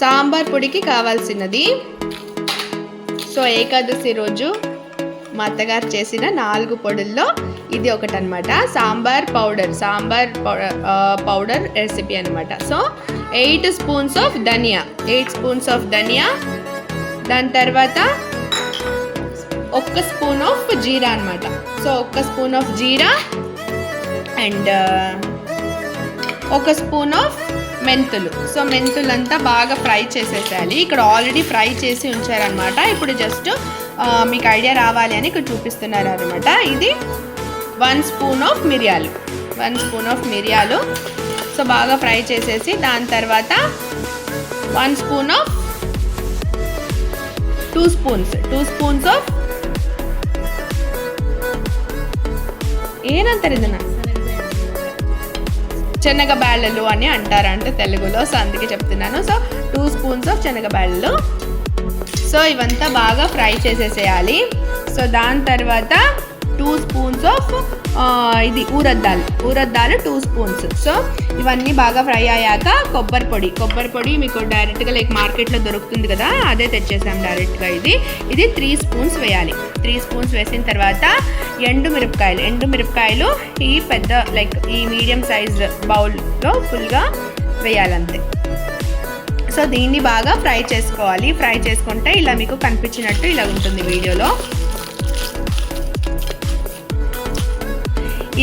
సాంబార్ పొడికి కావాల్సినది. సో ఏకాదశి రోజు మా అత్తగారు చేసిన నాలుగు పొడుల్లో ఇది ఒకటి అనమాట sambar powder sambar powder recipe అనమాట so eight spoons of dhaniya eight spoons of dhaniya. దాని తర్వాత ఒక్క స్పూన్ ఆఫ్ జీరా అనమాట సో ఒక్క స్పూన్ ఆఫ్ జీరా అండ్ ఒక స్పూన్ ఆఫ్ మెంతులు సో మెంతులంతా బాగా ఫ్రై చేసేసేయాలి ఇక్కడ ఆల్రెడీ ఫ్రై చేసి ఉంచారనమాట ఇప్పుడు జస్ట్ మీకు ఐడియా రావాలి అని ఇక్కడ చూపిస్తున్నారు అనమాట ఇది వన్ స్పూన్ ఆఫ్ మిరియాలు వన్ స్పూన్ ఆఫ్ మిరియాలు సో బాగా ఫ్రై చేసేసి దాని తర్వాత one spoon of two spoons two spoons of ಏನಂತಾರೆ ಇದನ್ನ శనగ బ్యాళ్ళలు అని అంటారంట తెలుగులో. సో అందుకే చెప్తున్నాను. సో టూ స్పూన్స్ ఆఫ్ శనగ బ్యాళ్ళలు సో ఇవంతా బాగా ఫ్రై చేసేసేయాలి. సో దాని తర్వాత టూ స్పూన్స్ ఆఫ్ ఇది ఊరద్దాలు ఊరద్దాలు టూ స్పూన్స్ సో ఇవన్నీ బాగా ఫ్రై అయ్యాక కొబ్బరి పొడి కొబ్బరి పొడి మీకు డైరెక్ట్గా లైక్ మార్కెట్లో దొరుకుతుంది కదా అదే తెచ్చేసాం డైరెక్ట్గా ఇది. ఇది త్రీ స్పూన్స్ వేయాలి. త్రీ స్పూన్స్ వేసిన తర్వాత ఎండు మిరపకాయలు ఎండు మిరపకాయలు ఈ పెద్ద లైక్ ఈ మీడియం సైజ్ బౌల్లో ఫుల్గా వేయాలంతే. సో దీన్ని బాగా ఫ్రై చేసుకోవాలి. ఫ్రై చేసుకుంటే ఇలా మీకు కనిపించినట్టు ఇలా ఉంటుంది వీడియోలో.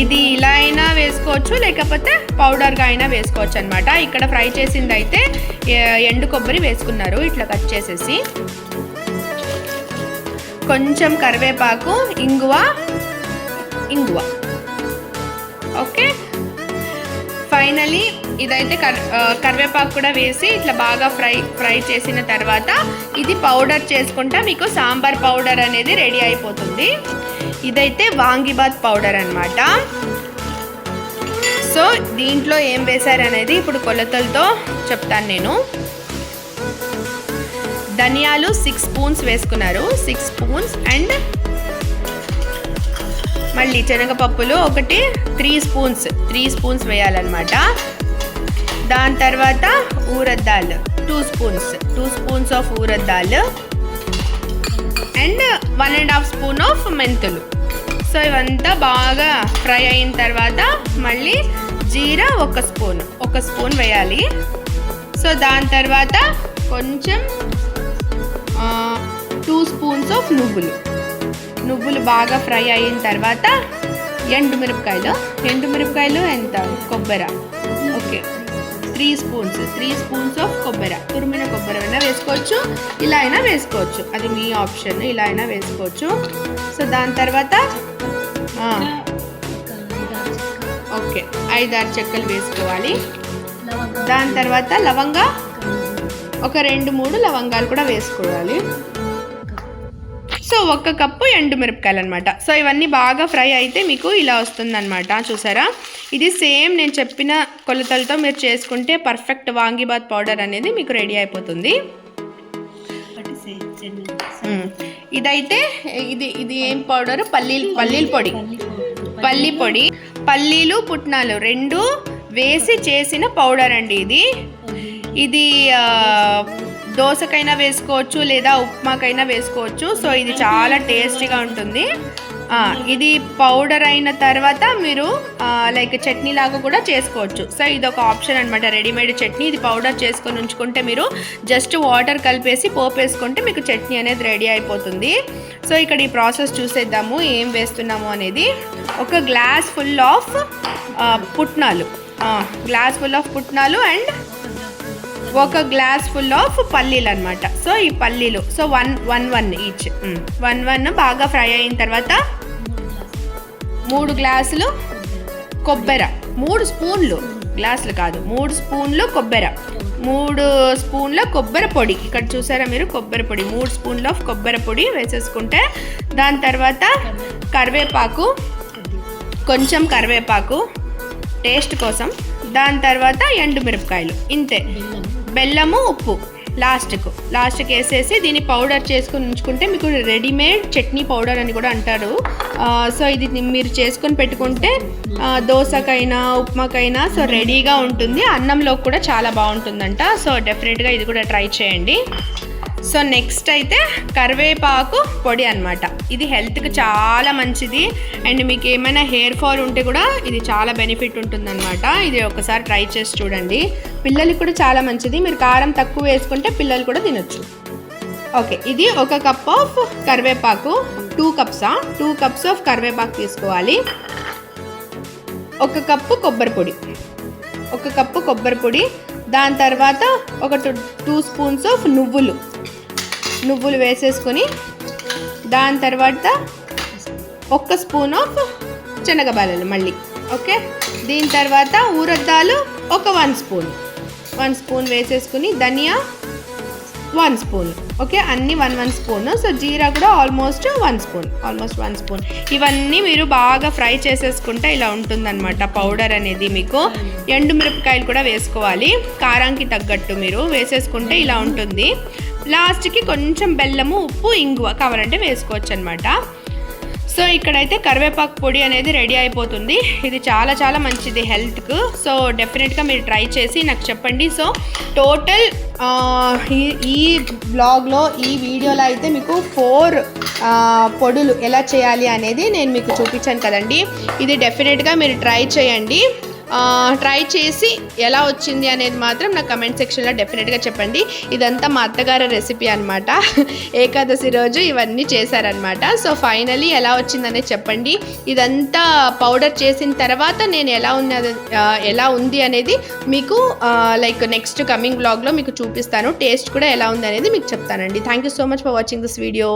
ఇది ఇలా అయినా వేసుకోవచ్చు లేకపోతే పౌడర్గా అయినా వేసుకోవచ్చు అనమాట ఇక్కడ ఫ్రై చేసింది అయితే ఎండు కొబ్బరి వేసుకున్నారు. ఇట్లా కట్ చేసేసి. కొంచెం కరివేపాకు ఇంగువ ఇంగువ. ఓకే? ఫైనలీ ఇదైతే కర్ కరివేపాకు కూడా వేసి ఇట్లా బాగా ఫ్రై ఫ్రై చేసిన తర్వాత ఇది పౌడర్ చేసుకుంటా మీకు సాంబార్ పౌడర్ అనేది రెడీ అయిపోతుంది. ఇదైతే వాంగిబాత్ పౌడర్ అనమాట సో దీంట్లో ఏం వేశారనేది ఇప్పుడు కొలతలతో చెప్తాను నేను. ధనియాలు సిక్స్ స్పూన్స్ వేసుకున్నారు. సిక్స్ స్పూన్స్ అండ్ మళ్ళీ శనగపప్పులు ఒకటి త్రీ స్పూన్స్ త్రీ స్పూన్స్ వేయాలన్నమాట. దాని తర్వాత ఊరద్దాలు two spoons two spoons of ఊరద్దాలు. One and half spoon of మెంతులు. సో ఇవంతా బాగా ఫ్రై అయిన తర్వాత మళ్ళీ జీరా ఒక స్పూన్ ఒక స్పూన్ వేయాలి. సో దాని తర్వాత కొంచెం టూ స్పూన్స్ ఆఫ్ నువ్వులు. నువ్వులు బాగా ఫ్రై అయిన తర్వాత ఎండు మిరపకాయలు ఎండు మిరపకాయలు ఎంత? కొబ్బరి. Okay. Three spoons three spoons of కొబ్బరి తురిమిన కొబ్బరి అయినా వేసుకోవచ్చు ఇలా అయినా వేసుకోవచ్చు. అది మీ ఆప్షన్ ఇలా అయినా వేసుకోవచ్చు. సో దాని తర్వాత ఓకే ఐదారు చెక్కలు వేసుకోవాలి. దాని తర్వాత లవంగా ఒక రెండు మూడు లవంగాలు కూడా వేసుకోవాలి. సో ఒక్క కప్పు ఎండు మిరపకాయలు అనమాట సో ఇవన్నీ బాగా ఫ్రై అయితే మీకు ఇలా వస్తుందన్నమాట. చూసారా? ఇది సేమ్ నేను చెప్పిన కొలతలతో మీరు చేసుకుంటే పర్ఫెక్ట్ వాంగిబాత్ పౌడర్ అనేది మీకు రెడీ అయిపోతుంది. ఇదైతే ఇది ఇది ఏం పౌడర్? పల్లీలు పల్లీల పొడి. పల్లి పొడి. పల్లీలు పుట్నాలు రెండు వేసి చేసిన పౌడర్ అండి ఇది. ఇది దోశకైనా వేసుకోవచ్చు లేదా ఉప్మాకైనా వేసుకోవచ్చు. సో ఇది చాలా టేస్టీగా ఉంటుంది. ఇది పౌడర్ అయిన తర్వాత మీరు లైక్ చట్నీ లాగా కూడా చేసుకోవచ్చు. సో ఇది ఒక ఆప్షన్ అనమాట రెడీమేడ్ చట్నీ. ఇది పౌడర్ చేసుకొని ఉంచుకుంటే మీరు జస్ట్ వాటర్ కలిపేసి పోపు వేసుకుంటే మీకు చట్నీ అనేది రెడీ అయిపోతుంది. సో ఇక్కడ ఈ ప్రాసెస్ చూసేద్దాము. ఏం వేస్తున్నాము అనేది. ఒక గ్లాస్ ఫుల్ ఆఫ్ పుట్నాలు. గ్లాస్ ఫుల్ ఆఫ్ పుట్నాలు అండ్ ఒక గ్లాస్ ఫుల్ ఆఫ్ పల్లీలు అనమాట సో ఈ పల్లీలు so one one one each one one బాగా ఫ్రై అయిన తర్వాత మూడు గ్లాసులు కొబ్బరి. మూడు స్పూన్లు గ్లాసులు కాదు మూడు స్పూన్లు కొబ్బరి. మూడు స్పూన్ల కొబ్బరి పొడి. ఇక్కడ చూసారా మీరు? కొబ్బరి పొడి. మూడు స్పూన్ల ఆఫ్ కొబ్బరి పొడి వేసేసుకుంటే దాని తర్వాత కరివేపాకు కొంచెం కరివేపాకు టేస్ట్ కోసం. దాని తర్వాత ఎండు మిరపకాయలు ఇంతే. బెల్లము ఉప్పు. లాస్ట్కు. లాస్ట్కి వేసేసి దీన్ని పౌడర్ చేసుకుని ఉంచుకుంటే మీకు రెడీమేడ్ చట్నీ పౌడర్ అని కూడా అంటారు. సో ఇది మీరు చేసుకొని పెట్టుకుంటే దోశకైనా దోసకైనా ఉప్మాకైనా సో రెడీగా ఉంటుంది. అన్నంలో కూడా చాలా బాగుంటుందంట. సో డెఫినెట్గా ఇది కూడా ట్రై చేయండి. సో నెక్స్ట్ అయితే కరివేపాకు పొడి అనమాట ఇది హెల్త్కి చాలా మంచిది. అండ్ మీకు ఏమైనా హెయిర్ ఫాల్ ఉంటే కూడా ఇది చాలా బెనిఫిట్ ఉంటుందన్నమాట. ఇది ఒకసారి ట్రై చేసి చూడండి. పిల్లలకి కూడా చాలా మంచిది. మీరు కారం తక్కువ వేసుకుంటే పిల్లలు కూడా తినొచ్చు. ఓకే ఇది ఒక కప్ ఆఫ్ కరివేపాకు. టూ కప్సా టూ కప్స్ ఆఫ్ కరివేపాకు తీసుకోవాలి. ఒక కప్పు కొబ్బరి పొడి. ఒక కప్పు కొబ్బరి పొడి. దాని తర్వాత ఒక టూ టూ స్పూన్స్ ఆఫ్ నువ్వులు. నువ్వులు వేసేసుకొని దాని తర్వాత ఒక్క స్పూన్ ఆఫ్ శనగబాలలు మళ్ళీ ఓకే? దీని తర్వాత ఊరద్దాలు ఒక వన్ స్పూన్. వన్ స్పూన్ వేసేసుకుని ధనియా వన్ స్పూన్ ఓకే? అన్ని one one spoon. So jeera కూడా almost one spoon almost one spoon. ఇవన్నీ మీరు బాగా ఫ్రై చేసేసుకుంటే ఇలా ఉంటుందన్నమాట పౌడర్ అనేది మీకు. ఎండు మిరపకాయలు కూడా వేసుకోవాలి. కారానికి తగ్గట్టు మీరు వేసేసుకుంటే ఇలా ఉంటుంది. లాస్ట్కి కొంచెం బెల్లము ఉప్పు ఇంగువ కావాలంటే వేసుకోవచ్చు అనమాట సో ఇక్కడైతే కరివేపాకు పొడి అనేది రెడీ అయిపోతుంది. ఇది చాలా చాలా మంచిది హెల్త్కు. సో డెఫినెట్గా మీరు ట్రై చేసి నాకు చెప్పండి. సో టోటల్ ఈ ఈ బ్లాగ్లో ఈ వీడియోలో అయితే మీకు ఫోర్ పొడులు ఎలా చేయాలి అనేది నేను మీకు చూపించాను కదండి. ఇది డెఫినెట్గా మీరు ట్రై చేయండి. ట్రై చేసి ఎలా వచ్చింది అనేది మాత్రం నా కమెంట్ సెక్షన్లో డెఫినెట్గా చెప్పండి. ఇదంతా మా అత్తగారి రెసిపీ అనమాట ఏకాదశి రోజు ఇవన్నీ చేశారనమాట సో ఫైనలీ ఎలా వచ్చిందనే చెప్పండి. ఇదంతా పౌడర్ చేసిన తర్వాత నేను ఎలా ఉన్నది ఎలా ఉంది అనేది మీకు లైక్ నెక్స్ట్ కమింగ్ బ్లాగ్లో మీకు చూపిస్తాను. టేస్ట్ కూడా ఎలా ఉంది అనేది మీకు చెప్తానండి. Thank you so much for watching this video